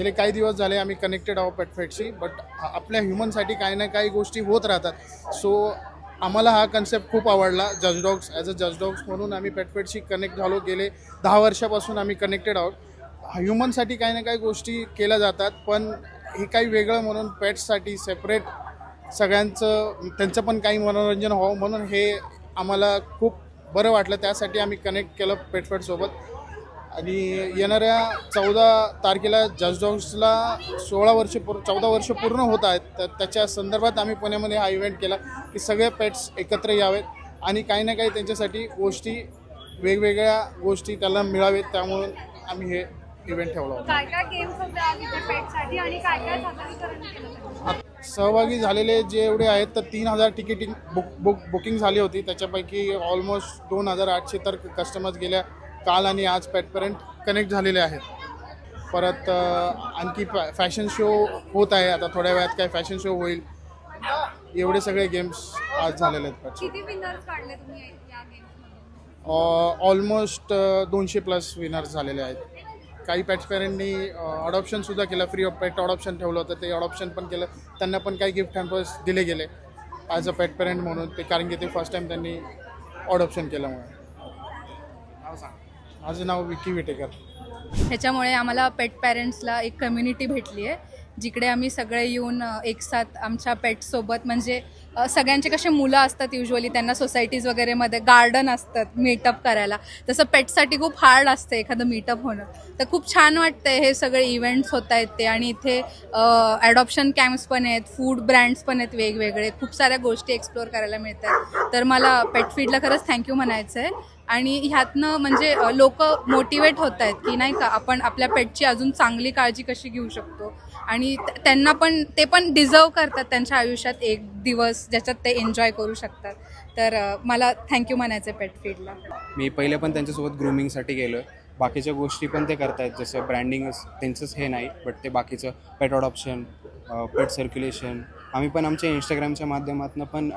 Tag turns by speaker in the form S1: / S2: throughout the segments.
S1: गेले काही दिवस झाले आम्ही कनेक्टेड आहोत पेटफेटशी बट आपल्या ह्युमनसाठी काही ना काही गोष्टी होत राहतात. सो आम्हाला हा कन्सेप्ट खूप आवडला जज डॉग्स ॲज अ जज डॉग्स म्हणून आम्ही पेटफेटशी कनेक्ट झालो. गेले दहा वर्षापासून आम्ही कनेक्टेड आहोत. ह्युमनसाठी काही ना काही गोष्टी केल्या जातात पण हे काही वेगळं म्हणून पेट्ससाठी सेपरेट सगळ्यांचं त्यांचं पण काही मनोरंजन व्हावं म्हणून हे आम्हाला खूप बरं वाटलं. त्यासाठी आम्ही कनेक्ट केलं पेटफेटसोबत आणि येणाऱ्या चौदा तारखेला जज डॉग्सला सोळा वर्ष पूर चौदा वर्ष पूर्ण होत आहेत. तर त्याच्या संदर्भात आम्ही पुण्यामध्ये हा इव्हेंट केला की सगळे पेट्स एकत्र यावेत आणि काही ना काही त्यांच्यासाठी गोष्टी वेगवेगळ्या गोष्टी त्याला मिळावेत. त्यामुळे आम्ही हे इव्हेंट ठेवला होता.
S2: काय काय गेम्स होते आज इथे पेटसाठी आणि काय काय सादरीकरण केलं त्यांनी?
S1: आत- सहभागी झालेले जे एवढे आहेत तर तीन हजार तिकीटिंग बुक बुक बुकिंग झाली होती. त्याच्यापैकी ऑलमोस्ट दोन हजार आठशे तर कस्टमर्स गेल्या. काल आणि आज पॅटपर्यंत कनेक्ट झालेले आहेत. परत आणखी फॅ फॅशन शो होत आहे. आता थोड्या वेळात काय फॅशन शो होईल. एवढे सगळे गेम्स आज झालेले आहेत. ऑलमोस्ट दोनशे प्लस विनर्स झालेले आहेत. काही पॅट्स पेरेंटनी अडॉप्शनसुद्धा केलं. फ्री ऑफ पेट अडॉप्शन ठेवलं होतं. ते अडॉप्शन पण केलं. त्यांना पण काही गिफ्ट हॅम्पर्स दिले गेले. ॲज अ पेट पेरेंट म्हणून ते कारण की ते फर्स्ट टाईम त्यांनी अडॉप्शन केल्यामुळे. माझं नाव विकी विटेकर.
S3: ह्याच्यामुळे आम्हाला पेट पॅरेंट्सला एक कम्युनिटी भेटली आहे जिकडे आम्ही सगळे येऊन एकसाथ एक साथ आमच्या पेटसोबत म्हणजे सगळ्यांचे कसे मुलं असतात युजली त्यांना सोसायटीज वगैरेमध्ये गार्डन असतात मीटअप करायला. तसं पेटसाठी खूप हार्ड असतं एखादं मीटअप होणं. तर खूप छान वाटतंय हे सगळे इव्हेंट्स होत आहेत ते. आणि इथे ॲडॉप्शन कॅम्प्स पण आहेत फूड ब्रँड्स पण आहेत वेगवेगळे. खूप साऱ्या गोष्टी एक्सप्लोअर करायला मिळतात. तर मला पेटफीडला खरंच थँक्यू म्हणायचं आहे आणि ह्यातनं म्हणजे लोक मोटिवेट होत आहेत की नाही का आपण आपल्या पेटची अजून चांगली काळजी कशी घेऊ शकतो? आणि त्यांना पण ते पण डिझर्व करतात त्यांच्या आयुष्यात एक दिवस ज्याच्यात ते एन्जॉय करू शकतात. तर मला थँक्यू म्हणायचं पेट फीडला
S4: मी पहिले पण त्यांच्यासोबत ग्रूमिंगसाठी गेलो आहे बाकीच्या गोष्टी पण ते करतायत जसं ब्रँडिंग त्यांचंच हे नाही बट ते बाकीचं पेट ऑडॉप्शन पेट सर्क्युलेशन आम्ही पण आमच्या इंस्टाग्रामच्या माध्यमातून पण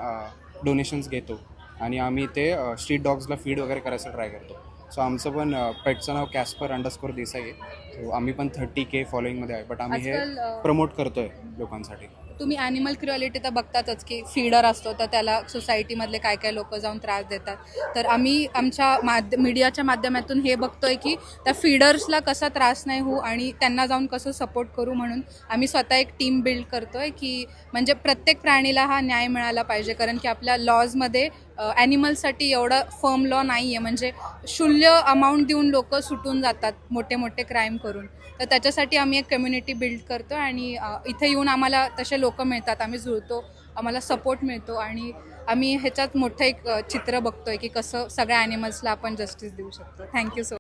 S4: डोनेशन्स घेतो. आणि आम्ही ते स्ट्रीट डॉग्सला फीड वगैरे करायचं ट्राय करतो. सो आमचं पण पेटचं नाव कॅस्पर अंडरस्कोर देसाई आहे. सो आम्ही पण थर्टी के फॉलोईंगमध्ये आहे. बट आम्ही हे प्रमोट करतोय लोकांसाठी.
S3: तुम्ही ॲनिमल क्रुअलिटी तर बघतातच की फीडर असतो तर त्याला सोसायटीमधले काय काय लोक जाऊन त्रास देतात. तर आम्ही आमच्या माध्य मीडियाच्या माध्यमातून हे बघतोय की त्या फीडर्सला कसा त्रास नाही होऊ आणि त्यांना जाऊन कसं सपोर्ट करू म्हणून आम्ही स्वतः एक टीम बिल्ड करतोय की म्हणजे प्रत्येक प्राणीला हा न्याय मिळाला पाहिजे. कारण की आपल्या लॉजमध्ये ॲनिमलसाठी एवढं फर्म लॉ नाही आहे म्हणजे शूल्य अमाऊंट देऊन लोक सुटून जातात मोठे मोठे क्राईम करून. तर त्याच्यासाठी आम्ही एक कम्युनिटी बिल्ड करतो आणि इथे येऊन आम्हाला तसे लोक मिळतात. आम्ही जुळतो आम्हाला सपोर्ट मिळतो आणि आम्ही ह्याच्यात मोठं एक चित्र चित्र बघतोय की कसं सगळ्या ॲनिमल्सला आपण जस्टिस देऊ शकतो. Thank you so